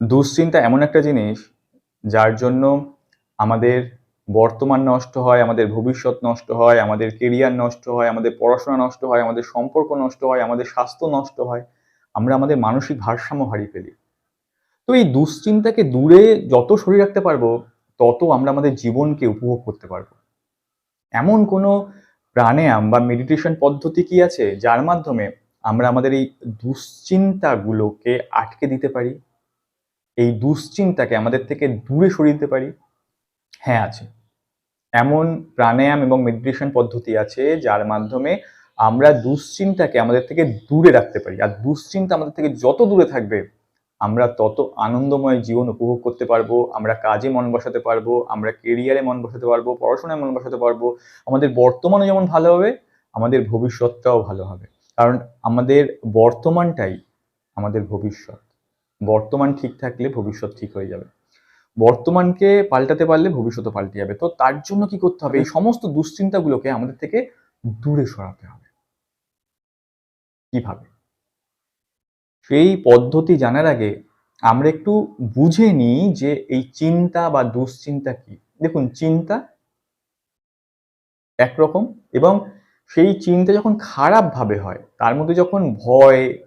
দুশ্চিন্তা এমন একটা জিনিস যার জন্য আমাদের বর্তমান নষ্ট হয়, আমাদের ভবিষ্যৎ নষ্ট হয়, আমাদের কেরিয়ার নষ্ট হয়, আমাদের পড়াশোনা নষ্ট হয়, আমাদের সম্পর্ক নষ্ট হয়, আমাদের স্বাস্থ্য নষ্ট হয়, আমরা আমাদের মানসিক ভারসাম্য হারিয়ে ফেলি। তো এই দুশ্চিন্তাকে দূরে যত সরিয়ে রাখতে পারব, তত আমরা আমাদের জীবনকে উপভোগ করতে পারব। এমন কোনো প্রাণায়াম বা মেডিটেশন পদ্ধতি কি আছে, যার মাধ্যমে আমরা আমাদের এই দুশ্চিন্তাগুলোকে আটকে দিতে পারি? এই দুশ্চিন্তাকে আমাদের থেকে দূরে সরিয়ে দিতে পারি? হ্যাঁ আছে। এমন প্রাণায়াম এবং মেডিটেশন পদ্ধতি আছে যার মাধ্যমে আমরা দুশ্চিন্তাকে আমাদের থেকে দূরে রাখতে পারি। আর দুশ্চিন্তা আমাদের থেকে যত দূরে থাকবে, আমরা তত আনন্দময় জীবন উপভোগ করতে পারব, আমরা কাজে মন বসাতে পারব, আমরা কেরিয়ারে মন বসাতে পারব, পড়াশোনায় মন বসাতে পারব, আমাদের বর্তমানও যেমন ভালো হবে, আমাদের ভবিষ্যৎটাও ভালো হবে। কারণ আমাদের বর্তমানটাই আমাদের ভবিষ্যৎ। বর্তমান ঠিক থাকলে ভবিষ্যৎ ঠিক হয়ে যাবে। বর্তমানকে পাল্টাতে পারলে ভবিষ্যৎও পাল্টে যাবে। তো তার জন্য কি করতে হবে? এই সমস্ত দুশ্চিন্তাগুলোকে আমাদের থেকে দূরে সরাতে হবে। কীভাবে? সেই পদ্ধতি জানার আগে আমরা একটু বুঝে নিই যে এই চিন্তা বা দুশ্চিন্তা কি। দেখুন, চিন্তা একরকম এবং সেই চিন্তা যখন খারাপভাবে হয়, তার মধ্যে যখন ভয়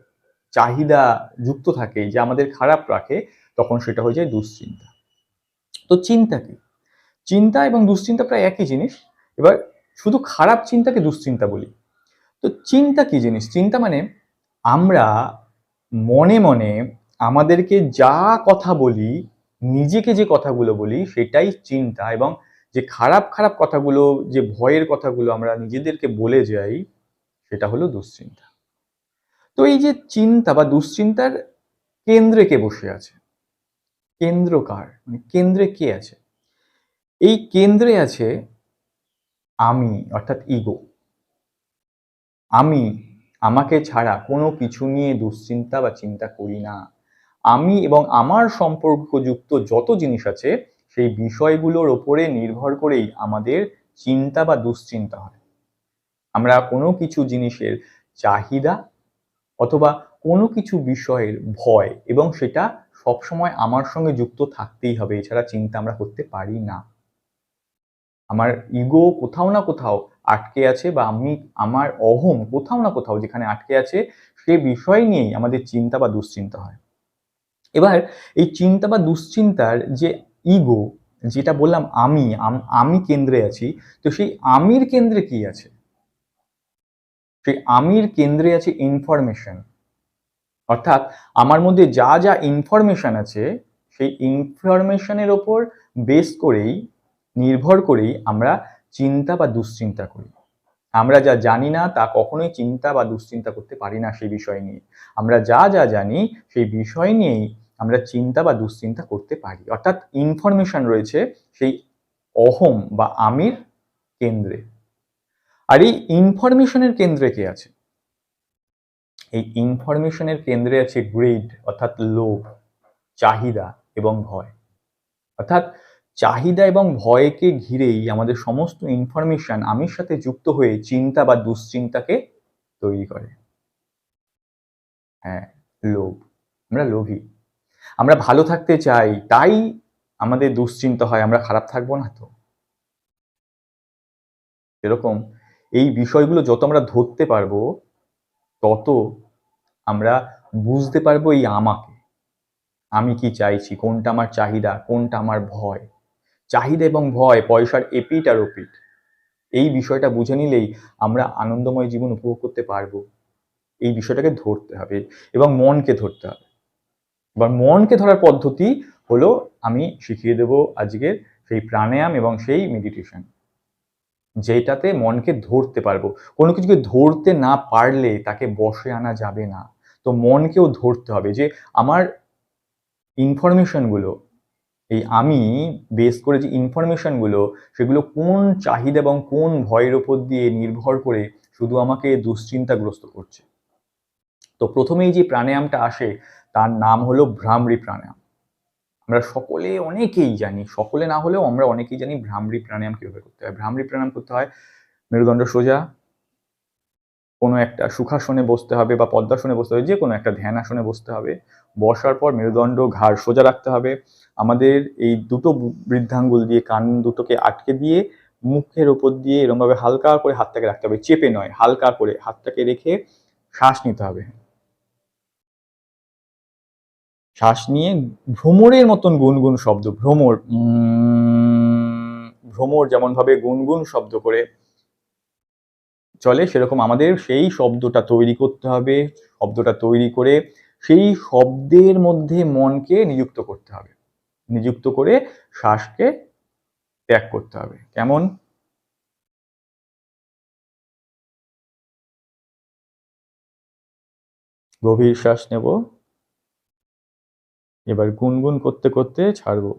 চাহিদা যুক্ত থাকে, যে আমাদের খারাপ রাখে, তখন সেটা হয়ে যায় দুশ্চিন্তা। তো চিন্তা কি? চিন্তা এবং দুশ্চিন্তা প্রায় একই জিনিস। এবার শুধু খারাপ চিন্তাকে দুশ্চিন্তা বলি। তো চিন্তা কি জিনিস? চিন্তা মানে আমরা মনে মনে আমাদেরকে যা কথা বলি, নিজেকে যে কথাগুলো বলি, সেটাই চিন্তা এবং যে খারাপ খারাপ কথাগুলো, যে ভয়ের কথাগুলো আমরা নিজেদেরকে বলে যাই, সেটা হলো দুশ্চিন্তা। তো এই যে চিন্তা বা দুশ্চিন্তার কেন্দ্রে কে বসে আছে? কেন্দ্র কার? মানে কেন্দ্রে কে আছে? এই কেন্দ্রে আছে আমি, অর্থাৎ ইগো আমি, আমাকে ছাড়া কোনো কিছু নিয়ে দুশ্চিন্তা বা চিন্তা করি না। আমি এবং আমার সম্পর্কযুক্ত যত জিনিস আছে, সেই বিষয়গুলোর ওপরে নির্ভর করেই আমাদের চিন্তা বা দুশ্চিন্তা হয়। আমরা কোনো কিছু জিনিসের চাহিদা অথবা কোনো কিছু বিষয়ের ভয় এবং সেটা সবসময় আমার সঙ্গে যুক্ত থাকতেই হবে, এছাড়া চিন্তা আমরা করতে পারি না। আমার ইগো কোথাও না কোথাও আটকে আছে বা আমি, আমার অহম কোথাও না কোথাও যেখানে আটকে আছে, সে বিষয় নিয়েই আমাদের চিন্তা বা দুশ্চিন্তা হয়। এবার এই চিন্তা বা দুশ্চিন্তার যে ইগো যেটা বললাম আমি আমি কেন্দ্রে আছি, তো সেই আমির কেন্দ্রে কি আছে? সেই আমির কেন্দ্রে আছে ইনফরমেশন অর্থাৎ আমার মধ্যে যা যা ইনফরমেশন আছে, সেই ইনফরমেশনের ওপর বেস করেই, নির্ভর করেই আমরা চিন্তা বা দুশ্চিন্তা করি। আমরা যা জানি না, তা কখনোই চিন্তা বা দুশ্চিন্তা করতে পারি না সেই বিষয় নিয়ে। আমরা যা যা জানি, সেই বিষয় নিয়েই আমরা চিন্তা বা দুশ্চিন্তা করতে পারি। অর্থাৎ ইনফরমেশন রয়েছে সেই অহম বা আমির কেন্দ্রে। আর এই ইনফরমেশনের কেন্দ্রে কে আছে? এই ইনফরমেশনের কেন্দ্রে আছে গ্রেড অর্থাৎ লোভ, চাহিদা এবং ভয়। অর্থাৎ চাহিদা এবং ভয়কে ঘিরেই আমাদের সমস্ত ইনফরমেশন আমির সাথে যুক্ত হয়ে চিন্তা বা দুশ্চিন্তাকে তৈরি করে। হ্যাঁ লোভ। আমরা লোভী। আমরা ভালো থাকতে চাই, তাই আমাদের দুশ্চিন্তা হয়, আমরা খারাপ থাকব না তো। এরকম এই বিষয়গুলো যত আমরা ধরতে পারব, তত আমরা বুঝতে পারব এই আমাকে। আমি কি চাইছি? কোনটা আমার চাহিদা? কোনটা আমার ভয়? চাহিদা এবং ভয়, পয়সার এপিট আর ওপিট এই বিষয়টা বুঝে নিলেই আমরা আনন্দময় জীবন উপভোগ করতে পারব। এই বিষয়টাকে ধরতে হবে এবং মনকে ধরতে হবে। এবার মনকে ধরার পদ্ধতি হলো, আমি শিখিয়ে দেব আজকের সেই প্রাণায়াম এবং সেই মেডিটেশন যেটাতে মনকে ধরতে পারব। কোনো কিছুকে ধরতে না পারলে তাকে বসে আনা যাবে না। তো মনকেও ধরতে হবে যে আমার ইনফরমেশনগুলো এই আমি বেস করে যে ইনফরমেশনগুলো সেগুলো কোন চাহিদা এবং কোন ভয়ের ওপর দিয়ে নির্ভর করে শুধু আমাকে দুশ্চিন্তাগ্রস্ত করছে। তো প্রথমেই যে প্রাণায়ামটা আসে, তার নাম হলো ভ্রামরি প্রাণায়াম। আমরা সকলে অনেকেই জানি, সকলে না হলেও আমরা অনেকেই জানি ভ্রামরি প্রাণায়াম কীভাবে করতে হয়। ভ্রামরি প্রাণায়াম করতে হয় মেরুদণ্ড সোজা, কোনো একটা সুখাসনে বসতে হবে বা পদ্মাসনে বসতে হবে যে কোনো একটা ধ্যান আসনে বসতে হবে। বসার পর মেরুদণ্ড ঘাড় সোজা রাখতে হবে। আমাদের এই দুটো বৃদ্ধাঙ্গুল দিয়ে কান দুটোকে আটকে দিয়ে মুখের ওপর দিয়ে এরকমভাবে হালকা করে হাতটাকে রাখতে হবে। চেপে নয়, হালকা করে হাতটাকে রেখে শ্বাস নিতে হবে। শ্বাস নিয়ে ভ্রমরের মতন গুনগুন শব্দ, ভ্রমর ভ্রমর যেমন ভাবে গুনগুন শব্দ করে চলে, সেরকম আমাদের সেই শব্দটা তৈরি করতে হবে, শব্দটা তৈরি করে সেই শব্দের মধ্যে মনকে নিযুক্ত করতে হবে। নিযুক্ত করে শ্বাসকে ত্যাগ করতে হবে। কেমন? গভীর শ্বাস নেব। এবার গুনগুন করতে করতে ছাড়বো।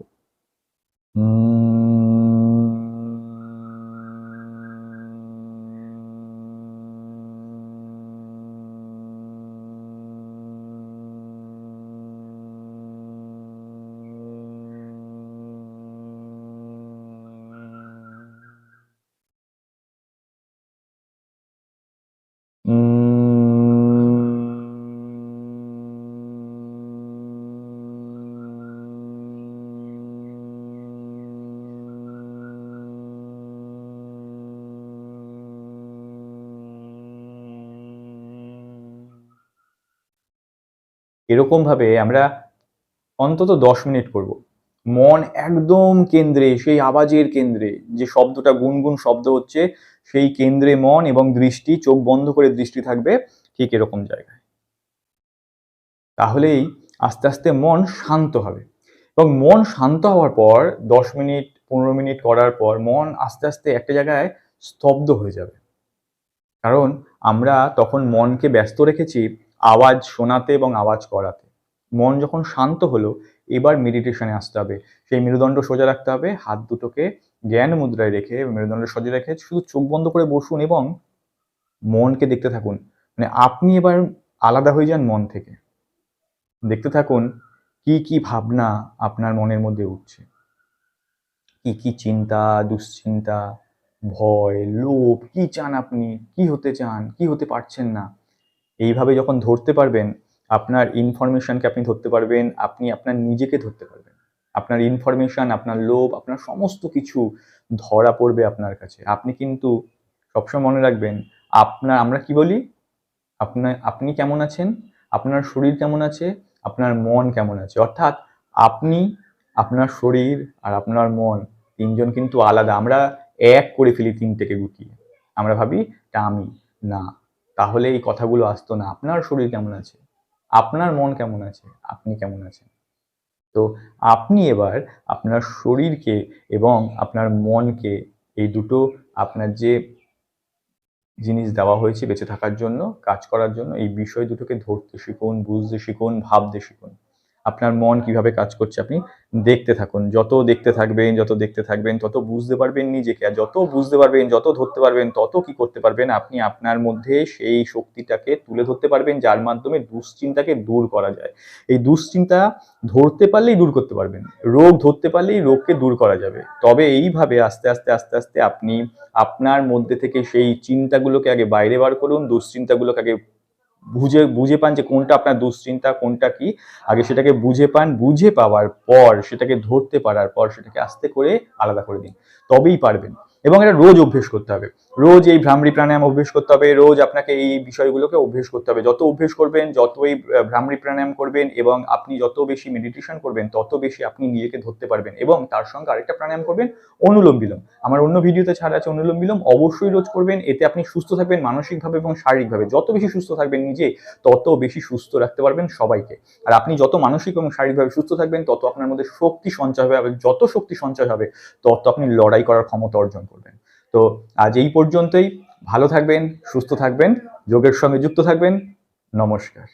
এরকম ভাবে আমরা অন্তত দশ মিনিট করব। মন একদম কেন্দ্রে, সেই আওয়াজের কেন্দ্রে, যে শব্দটা গুনগুন শব্দ হচ্ছে, সেই কেন্দ্রে মন এবং দৃষ্টি, চোখ বন্ধ করে দৃষ্টি থাকবে ঠিক এরকম জায়গায়। তাহলেই আস্তে আস্তে মন শান্ত হবে এবং মন শান্ত হওয়ার পর, দশ মিনিট, পনেরো মিনিট করার পর মন আস্তে আস্তে একটা জায়গায় স্তব্ধ হয়ে যাবে। কারণ আমরা তখন মনকে ব্যস্ত রেখেছি আওয়াজ শোনাতে এবং আওয়াজ করাতে। মন যখন শান্ত হলো, এবার মেডিটেশনে আসতে হবে। সেই মেরুদণ্ড সোজা রাখতে হবে, হাত দুটোকে জ্ঞান মুদ্রায় রেখে মেরুদণ্ড সোজা রেখে শুধু চোখ বন্ধ করে বসুন এবং মনকে দেখতে থাকুন। মানে আপনি এবার আলাদা হয়ে যান মন থেকে। দেখতে থাকুন কি কি ভাবনা আপনার মনের মধ্যে উঠছে। কি কি চিন্তা, দুশ্চিন্তা, ভয়, লোভ, কি চান আপনি? কি হতে চান? কি হতে পারছেন না? এইভাবে যখন ধরতে পারবেন, আপনার ইনফরমেশনকে আপনি ধরতে পারবেন, আপনি আপনার নিজেকে ধরতে পারবেন। আপনার ইনফরমেশন আপনার লোভ, আপনার সমস্ত কিছু ধরা পড়বে আপনার কাছে। আপনি কিন্তু সবসময় মনে রাখবেন, আপনার, আমরা কি বলি? আপনার আপনি কেমন আছেন? আপনার শরীর কেমন আছে? আপনার মন কেমন আছে? অর্থাৎ আপনি, আপনার শরীর আর আপনার মন তিনজন কিন্তু আলাদা। আমরা এক করে ফেলি তিনটেকে গুটিয়ে। আমরা ভাবি এটা আমি, না। তাহলে এই কথাগুলো আসতো না। আপনার শরীর কেমন আছে? আপনার মন কেমন আছে? আপনি কেমন আছেন? তো আপনি এবার আপনার শরীরকে এবং আপনার মনকে এই দুটো আপনার যে জিনিস দেওয়া হয়েছে বেঁচে থাকার জন্য, কাজ করার জন্য, এই বিষয় দুটোকে ধরতে শিখুন, বুঝতে শিখুন, ভাবতে শিখুন। আপনার মন কীভাবে কাজ করছে, আপনি দেখতে থাকুন। যত দেখতে থাকবেন, যত দেখতে থাকবেন, তত বুঝতে পারবেন নিজেকে। আর যত বুঝতে পারবেন, যত ধরতে পারবেন, তত কি করতে পারবেন, আপনি আপনার মধ্যে সেই শক্তিটাকে তুলে ধরতে পারবেন, যার মাধ্যমে দুশ্চিন্তাকে দূর করা যায়। এই দুশ্চিন্তা ধরতে পারলেই দূর করতে পারবেন। রোগ ধরতে পারলেই রোগকে দূর করা যাবে। তবে এইভাবে আস্তে আস্তে আস্তে আস্তে আপনি আপনার মধ্যে থেকে সেই চিন্তাগুলোকে আগে বাইরে বার করুন, দুশ্চিন্তাগুলোকে আগে বুঝে বুঝে পান যে কোনটা আপনার দুশ্চিন্তা, কোনটা কি? আগে সেটাকে বুঝে পান, বুঝে পাওয়ার পর সেটাকে ধরতে পারার পর সেটাকে আস্তে করে আলাদা করে দিন। তবেই পারবেন। এবং এটা রোজ অভ্যেস করতে হবে। রোজ এই ভ্রামরি প্রাণায়াম অভ্যেস করতে হবে, রোজ আপনাকে এই বিষয়গুলোকে অভ্যেস করতে হবে। যত অভ্যেস করবেন, যতই ভ্রামরি প্রাণায়াম করবেন এবং আপনি যত বেশি মেডিটেশন করবেন, তত বেশি আপনি নিজেকে ধরতে পারবেন এবং তার সঙ্গে আরেকটা প্রাণায়াম করবেন, অনুলোম বিলোম। আমার অন্য ভিডিওতে ছাড়া আছে অনুলোম বিলোম, অবশ্যই রোজ করবেন। এতে আপনি সুস্থ থাকবেন মানসিকভাবে এবং শারীরিকভাবে। যত বেশি সুস্থ থাকবেন নিজে, তত বেশি সুস্থ রাখতে পারবেন সবাইকে। আর আপনি যত মানসিক এবং শারীরিকভাবে সুস্থ থাকবেন, তত আপনার মধ্যে শক্তি সঞ্চয় হবে। যত শক্তি সঞ্চয় হবে, তত আপনি লড়াই করার ক্ষমতা অর্জন করবেন। তো আজ এই পর্যন্তই। ভালো থাকবেন সুস্থ থাকবেন যোগের সঙ্গে যুক্ত থাকবেন। নমস্কার।